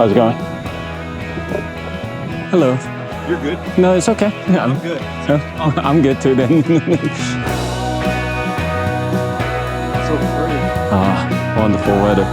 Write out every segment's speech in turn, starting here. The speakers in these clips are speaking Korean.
How's it going? Hello. You're good. No, it's okay. I'm Good. I'm good too then. So pretty. ah, wonderful weather.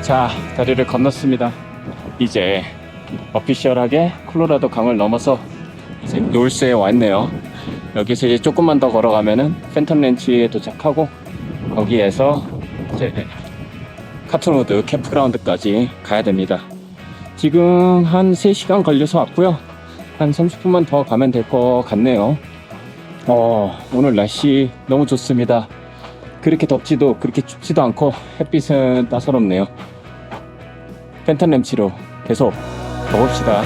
자, 다리를 건넜습니다. 이제 어피셜하게 콜로라도 강을 넘어서 이제 놀스에 왔네요. 여기서 이제 조금만 더 걸어가면은 팬텀 렌치에 도착하고 거기에서 이제 카튼우드 캠프그라운드까지 가야 됩니다. 지금 한 3시간 걸려서 왔고요. 한 30분만 더 가면 될 것 같네요. 어, 오늘 날씨 너무 좋습니다. 그렇게 덥지도 그렇게 춥지도 않고 햇빛은 따사롭네요. 팬텀 램치로 계속 가봅시다.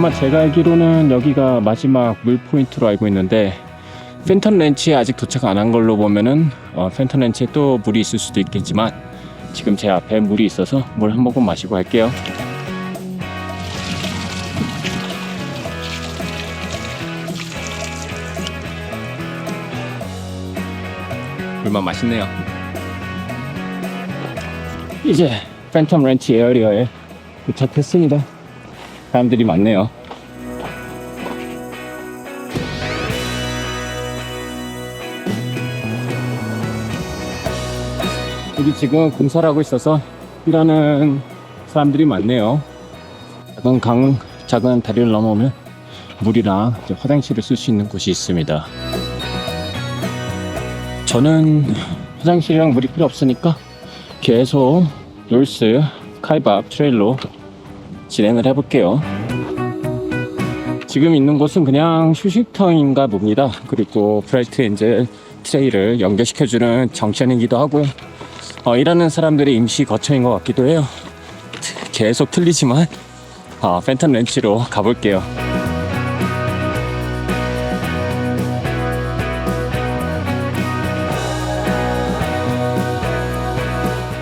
아마 제가 알기로는 여기가 마지막 물 포인트로 알고 있는데 팬텀 렌치에 아직 도착 안 한 걸로 보면은 어, 팬텀 렌치에 또 물이 있을 수도 있겠지만 지금 제 앞에 물이 있어서 물 한 모금 마시고 갈게요. 물만 맛있네요. 이제 팬텀 렌치 에어리어에 도착했습니다. 사람들이 많네요. 여기 지금 공사를 하고 있어서 일하는 사람들이 많네요. 작은 강, 작은 다리를 넘어오면 물이랑 화장실을 쓸 수 있는 곳이 있습니다. 저는 화장실이랑 물이 필요 없으니까 계속 롤스 카이밥 트레일로 진행을 해볼게요. 지금 있는 곳은 그냥 휴식터인가 봅니다. 그리고 프라이트 엔젤 트레이를 연결시켜주는 정션이기도 하고요. 어, 일하는 사람들의 임시 거처인 것 같기도 해요. 계속 틀리지만 어, 팬텀 렌치로 가볼게요.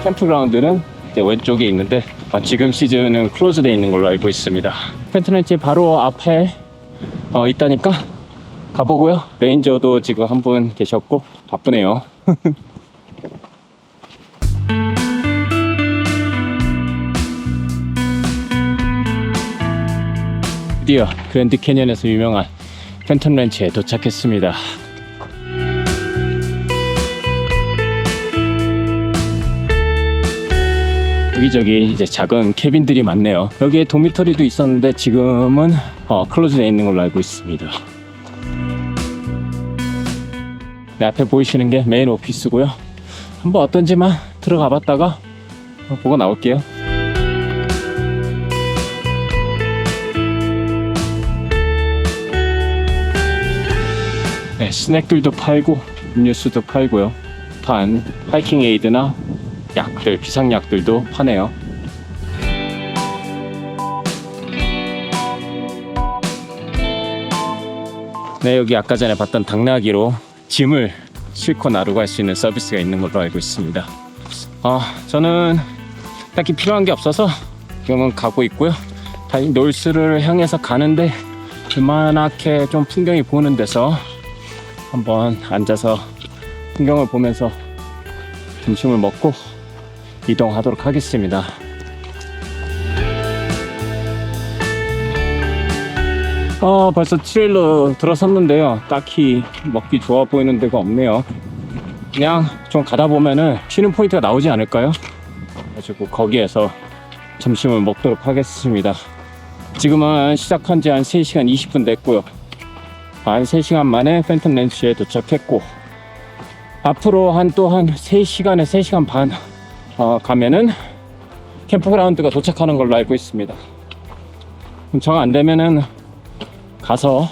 캠프그라운드는 왼쪽에 있는데 아, 지금 시즌은 클로즈되어 있는 걸로 알고 있습니다. 팬텀 렌치 바로 앞에 어, 있다니까 가보고요. 레인저도 지금 한 분 계셨고 바쁘네요. 드디어 그랜드 캐년에서 유명한 팬텀 렌치에 도착했습니다. 여기저기 이제 작은 캐빈들이 많네요. 여기에 도미터리도 있었는데 지금은 어, 클로즈되어 있는 걸로 알고 있습니다. 네, 앞에 보이시는 게 메인 오피스고요. 한번 어떤지만 들어가 봤다가 보고 나올게요. 네, 스낵들도 팔고 음료수도 팔고요. 단 하이킹 에이드나 약들, 비상약들도 파네요. 네, 여기 아까 전에 봤던 당나귀로 짐을 싣고 나르고 할 수 있는 서비스가 있는 걸로 알고 있습니다. 아, 저는 딱히 필요한 게 없어서 지금은 가고 있고요. 다시 놀스를 향해서 가는데 그만하게 좀 풍경이 보는 데서 한번 앉아서 풍경을 보면서 점심을 먹고 이동하도록 하겠습니다. 어, 벌써 트레일러 들어섰는데요. 딱히 먹기 좋아 보이는 데가 없네요. 그냥 좀 가다 보면은 쉬는 포인트가 나오지 않을까요? 그래가지고 거기에서 점심을 먹도록 하겠습니다. 지금은 시작한 지 한 3시간 20분 됐고요. 한 3시간 만에 팬텀 렌치에 도착했고 앞으로 한 또한 3시간에 3시간 반 어, 가면은 캠프그라운드가 도착하는 걸로 알고 있습니다. 정 안 되면은 가서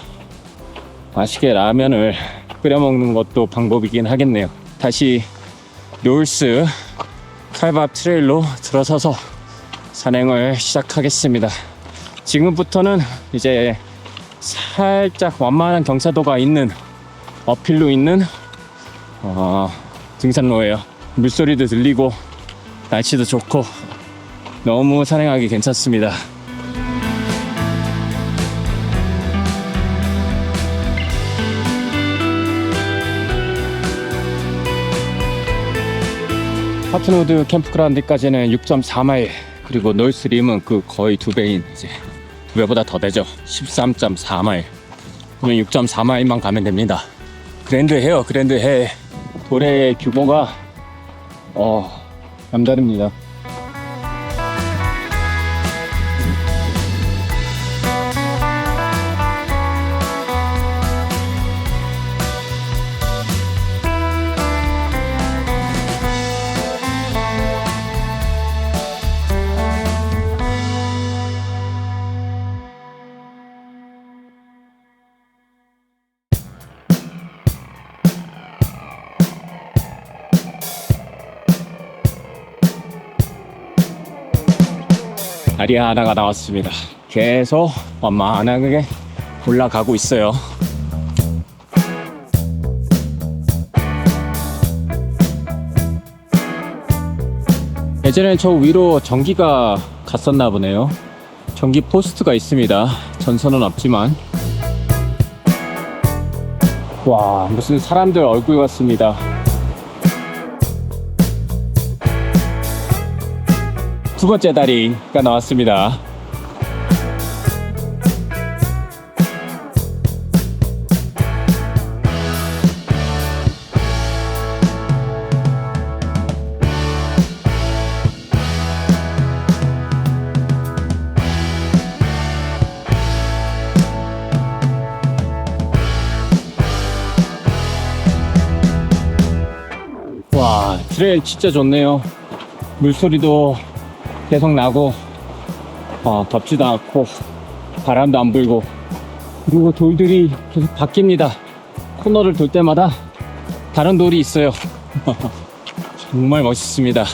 맛있게 라면을 끓여 먹는 것도 방법이긴 하겠네요. 다시 롤스 칼밥 트레일로 들어서서 산행을 시작하겠습니다. 지금부터는 이제 살짝 완만한 경사도가 있는 어필로 있는 어, 등산로예요. 물소리도 들리고 날씨도 좋고 너무 산행하기 괜찮습니다. 파트노드 캠프 그라운드까지는 6.4마일 그리고 노이스림은 그 거의 두 배인 이제 두 배보다 더 되죠. 13.4마일. 그러면 6.4마일만 가면 됩니다. 그랜드 해요 그랜드 해. 도래의 규모가 어 남다릅니다 다리 하나가 나왔습니다. 계속 완만하게 올라가고 있어요. 예전엔 저 위로 전기가 갔었나 보네요. 전기 포스트가 있습니다. 전선은 없지만. 와 무슨 사람들 얼굴 같습니다 두 번째 다리가 나왔습니다. 와 트레일 진짜 좋네요. 물소리도 계속 나고 어, 덥지도 않고 바람도 안 불고 그리고 돌들이 계속 바뀝니다. 코너를 돌 때마다 다른 돌이 있어요. 정말 멋있습니다.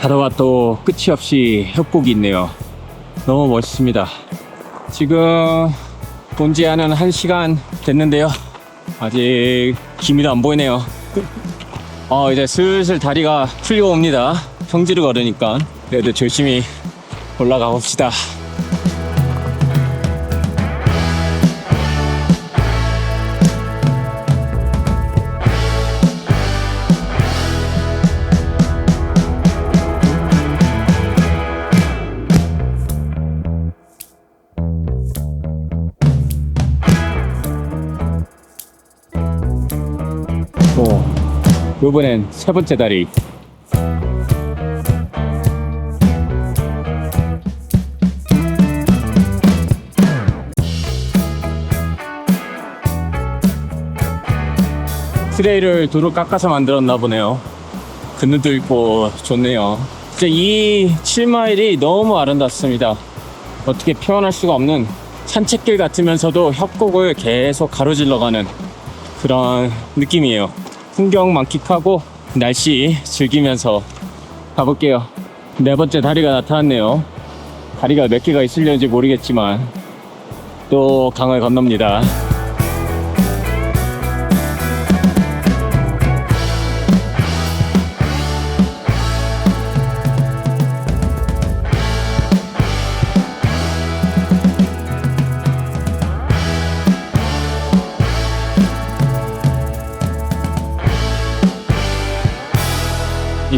가다가 또 끝이 없이 협곡이 있네요. 너무 멋있습니다. 지금 본지 한은 1시간 됐는데요 아직 기미도 안 보이네요. 어, 이제 슬슬 다리가 풀려옵니다. 평지를 걸으니까. 그래도 조심히 올라가 봅시다. 요번엔 세 번째 다리. 트레이를 도로 깎아서 만들었나 보네요. 그늘도 있고 좋네요. 진짜 이 7마일이 너무 아름답습니다. 어떻게 표현할 수가 없는 산책길 같으면서도 협곡을 계속 가로질러 가는 그런 느낌이에요. 풍경 만끽하고 날씨 즐기면서 가볼게요. 네 번째 다리가 나타났네요. 다리가 몇 개가 있을려는지 모르겠지만 또 강을 건넙니다.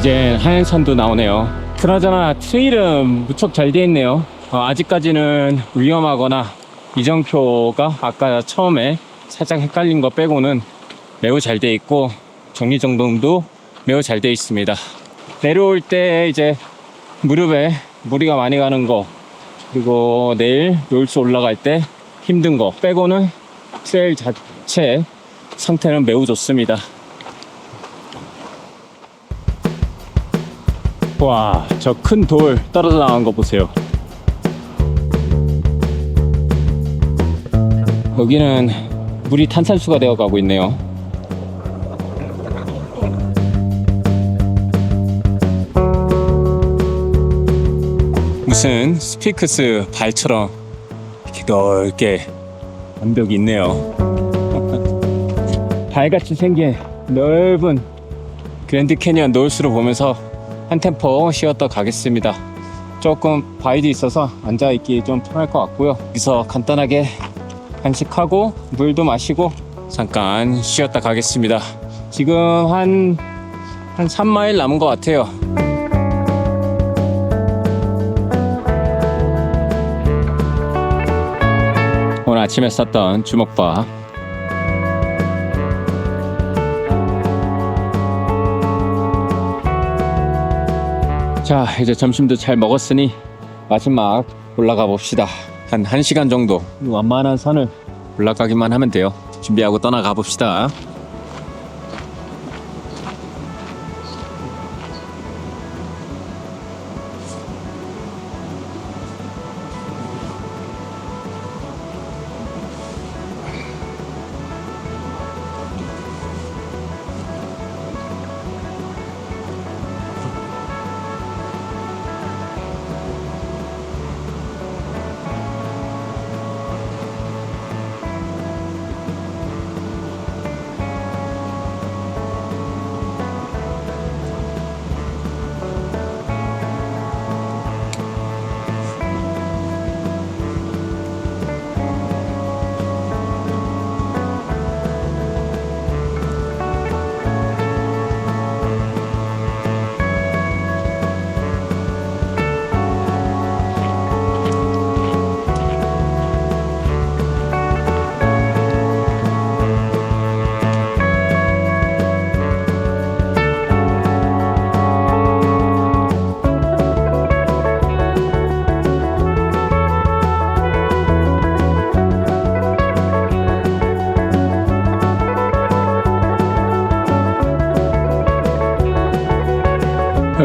이제 하얀 산도 나오네요. 그나저나 트레일은 무척 잘돼 있네요. 어, 아직까지는 위험하거나 이정표가 아까 처음에 살짝 헷갈린 거 빼고는 매우 잘돼 있고 정리정돈도 매우 잘돼 있습니다. 내려올 때 이제 무릎에 무리가 많이 가는 거 그리고 내일 롤스 올라갈 때 힘든 거 빼고는 트레일 자체 상태는 매우 좋습니다. 와, 저 큰 돌 떨어져 나간 거 보세요. 여기는 물이 탄산수가 되어 가고 있네요. 무슨 스피크스 발처럼 이렇게 넓게 완벽히 있네요. 달같이 생긴 넓은 그랜드 캐니언 노스로 보면서 한 템포 쉬었다 가겠습니다. 조금 바위도 있어서 앉아있기 좀 편할 것 같고요. 여기서 간단하게 간식하고 물도 마시고 잠깐 쉬었다 가겠습니다. 지금 한, 한 3마일 남은 것 같아요. 오늘 아침에 쌌던 주먹밥 자 이제 점심도 잘 먹었으니 마지막 올라가 봅시다. 한 1시간 정도 완만한 산을 올라가기만 하면 돼요. 준비하고 떠나가 봅시다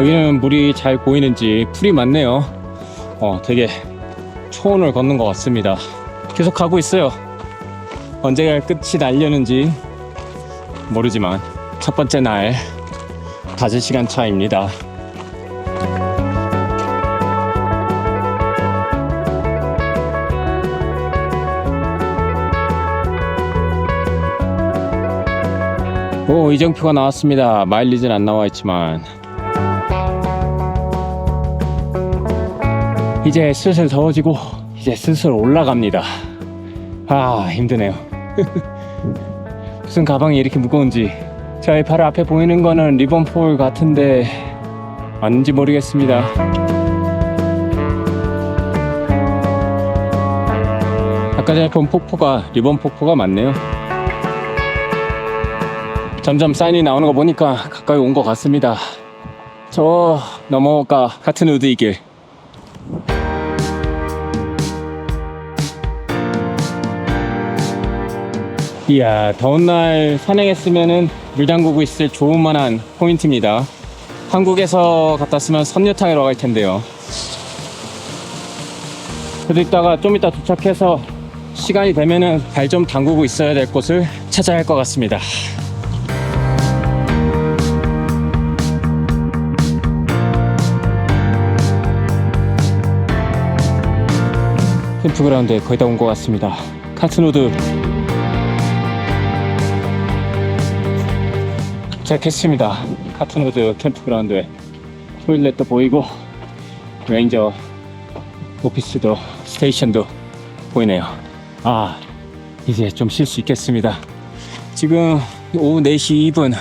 여기는 물이 잘 보이는지 풀이 많네요. 어, 되게 초원을 걷는 것 같습니다. 계속 가고 있어요. 언제가 끝이 날려는지 모르지만 첫 번째 날 다섯 시간 차입니다. 오 이정표가 나왔습니다. 마일리지는 안 나와 있지만 이제 슬슬 더워지고 이제 슬슬 올라갑니다. 아 힘드네요. 무슨 가방이 이렇게 무거운지 저희 바로 앞에 보이는 거는 리본폴 같은데 맞는지 모르겠습니다. 아까 전에 본 폭포가 리본 폭포가 맞네요. 점점 사인이 나오는 거 보니까 가까이 온 것 같습니다. 저 넘어가 같은 우드 이길 이야 더운 날 산행했으면은 물 담그고 있을 좋은 만한 포인트입니다. 한국에서 갔다 쓰면 선녀탕이라고 할 텐데요. 그래도 이따가 좀 이따 도착해서 시간이 되면은 발 좀 담그고 있어야 될 곳을 찾아야 할 것 같습니다. 캠프그라운드에 거의 다 온 것 같습니다. 카트노드 도착했습니다. 카트노드 캠프그라운드에 토일렛도 보이고 레인저 오피스도 스테이션도 보이네요. 아 이제 좀 쉴 수 있겠습니다. 지금 오후 4시 2분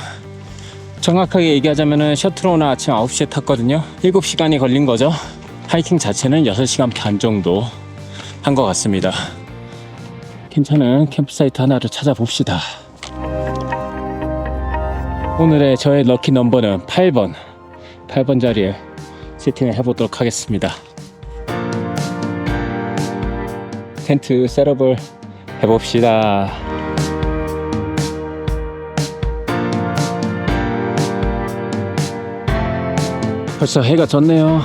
정확하게 얘기하자면 셔틀 오늘 아침 9시에 탔거든요. 7시간이 걸린 거죠. 하이킹 자체는 6시간 반 정도 한 것 같습니다. 괜찮은 캠프사이트 하나를 찾아봅시다. 오늘의 저의 럭키 넘버는 8번. 8번 자리에 세팅을 해보도록 하겠습니다. 텐트 셋업을 해봅시다. 벌써 해가 졌네요.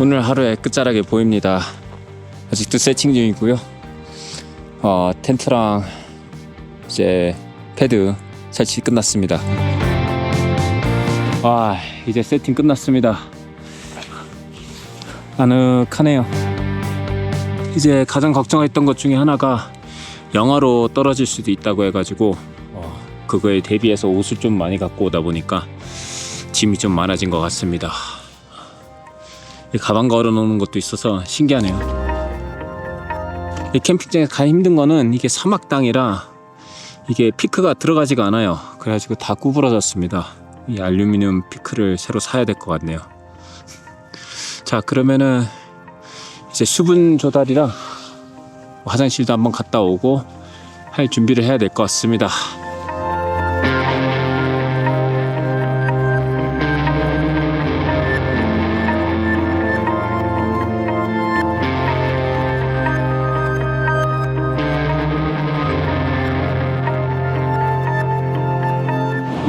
오늘 하루의 끝자락이 보입니다. 아직도 세팅 중이고요. 어, 텐트랑 이제 패드 설치 끝났습니다. 와 이제 세팅 끝났습니다. 아늑하네요. 이제 가장 걱정했던 것 중에 하나가 영하로 떨어질 수도 있다고 해가지고 어, 그거에 대비해서 옷을 좀 많이 갖고 오다 보니까 짐이 좀 많아진 것 같습니다. 이 가방 걸어놓는 것도 있어서 신기하네요. 이 캠핑장에 가 힘든 거는 이게 사막 땅이라 이게 피크가 들어가지가 않아요. 그래가지고 다 구부러졌습니다. 이 알루미늄 피크를 새로 사야 될 것 같네요. 자 그러면은 이제 수분 조달이랑 화장실도 한번 갔다 오고 할 준비를 해야 될 것 같습니다.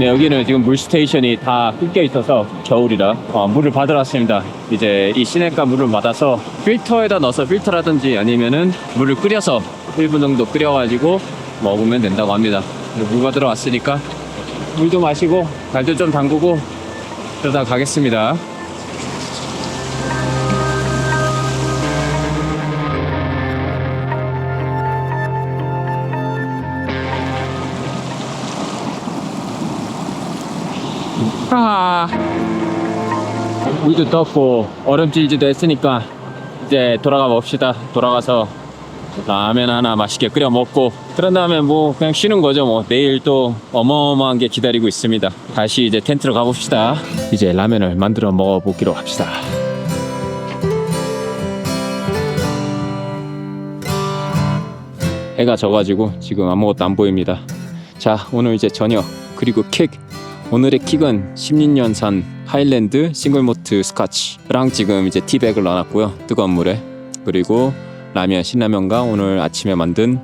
네, 여기는 지금 물 스테이션이 다 끊겨 있어서 겨울이라 어, 물을 받으러 왔습니다. 이제 이 시내가 물을 받아서 필터에다 넣어서 필터라든지 아니면은 물을 끓여서 1분 정도 끓여가지고 먹으면 된다고 합니다. 물 받으러 왔으니까 물도 마시고 발도 좀 담그고 그러다 가겠습니다. 물도 떴고 얼음질지도 했으니까 이제 돌아가 봅시다. 돌아가서 라면 하나 맛있게 끓여 먹고 그런 다음에 뭐 그냥 쉬는 거죠. 뭐 내일 또 어마어마한 게 기다리고 있습니다. 다시 이제 텐트로 가봅시다. 이제 라면을 만들어 먹어보기로 합시다. 해가 져가지고 지금 아무것도 안 보입니다. 자 오늘 이제 저녁 그리고 킥 오늘의 킥은 16년산 하일랜드 싱글모트 스카치랑 지금 이제 티백을 넣어놨고요. 뜨거운 물에. 그리고 라면 신라면과 오늘 아침에 만든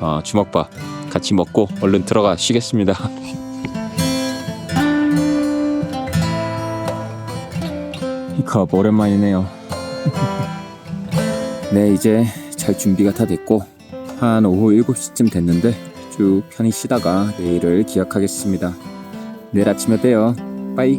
어, 주먹밥 같이 먹고 얼른 들어가 쉬겠습니다. 이컵 오랜만이네요. 네 이제 잘 준비가 다 됐고 한 오후 7시쯤 됐는데 쭉 편히 쉬다가 내일을 기약하겠습니다. 내일 아침에 봬요. 빠이